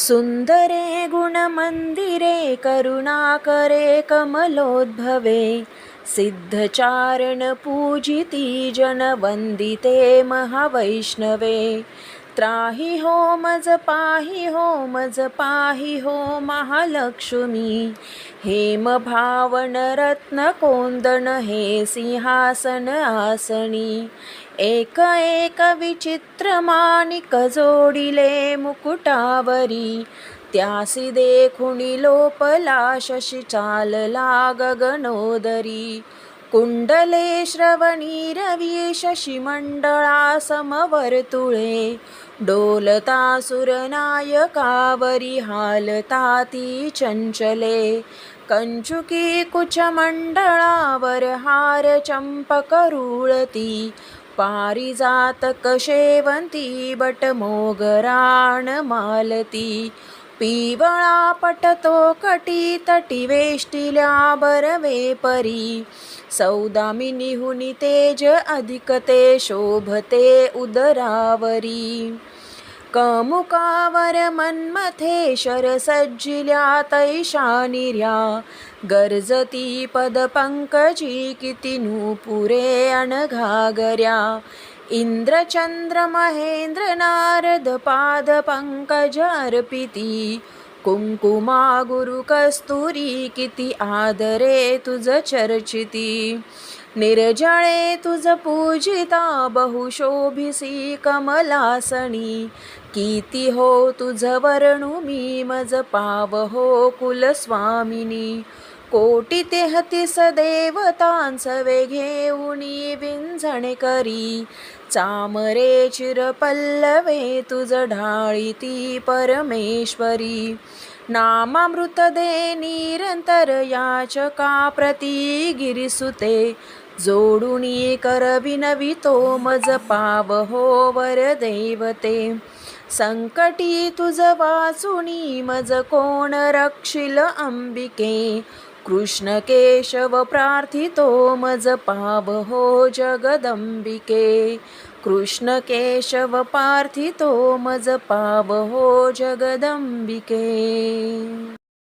सुन्दरे गुणमन्दिरे करुणाकरे कमलोद्भवे सिद्धचारणपूजिती जनवन्दिते महावैष्णवे। त्राहि हो मज पाहि हो मज पाहि हो महालक्ष्मी। हेमभावनरत्नकोन्दण हे सिंहासन आसनी। एक एक विचित्रमाणिक जोडिले मुकुटावरी। त्यासी देखुणी लोपला शशी चालला गगनोदरी कुंडले श्रवणी रवी शशिमंडळा समवर्तुळे डोलता सुरनायकावरी हालता ती चंचले. कंचुकी कुचमंडळावर हार चंपक रुळती. पारिजातक शेवंती बट मोगराण मालती. पिवळा पटतो कटी तटी वेष्टिल्या बरवे परी. सौदामिनी हुनी तेज अधिक ते शोभते उदरावरी. कमुकावर मन्मथे शरसज्जिल्या तैशानिर्या गर्जती पदपंकजी किती नूपुरे अनघागर्या इंद्रचंद्र महेंद्र नारद पाद पंकज अर्पिती. कुंकुमा गुरु कस्तुरी किती आदरे तुझ चर्चिती. निर्जळे तुझ पूजिता बहुशोभिसी कमलासनी किती हो तुझ वर्णू मी मज पाव हो कुलस्वामिनी. कोटी तेहती देवतांस वे घेऊनी विंझणे करी. चामरे चिरपल्लवे तुझ ढाळीती परमेश्वरी. नामामृत दे निरंतर याचका प्रती गिरिसुते. जोडुनी करविनवितो मज पाव हो वर देवते. संकटी तुझ वाचुनी मज कोण रक्षिल अंबिके. कृष्ण केशव प्रार्थितो मज पाव हो जगदंबिके कृष्ण केशव पार्थितो मज पाव हो जगदंबिके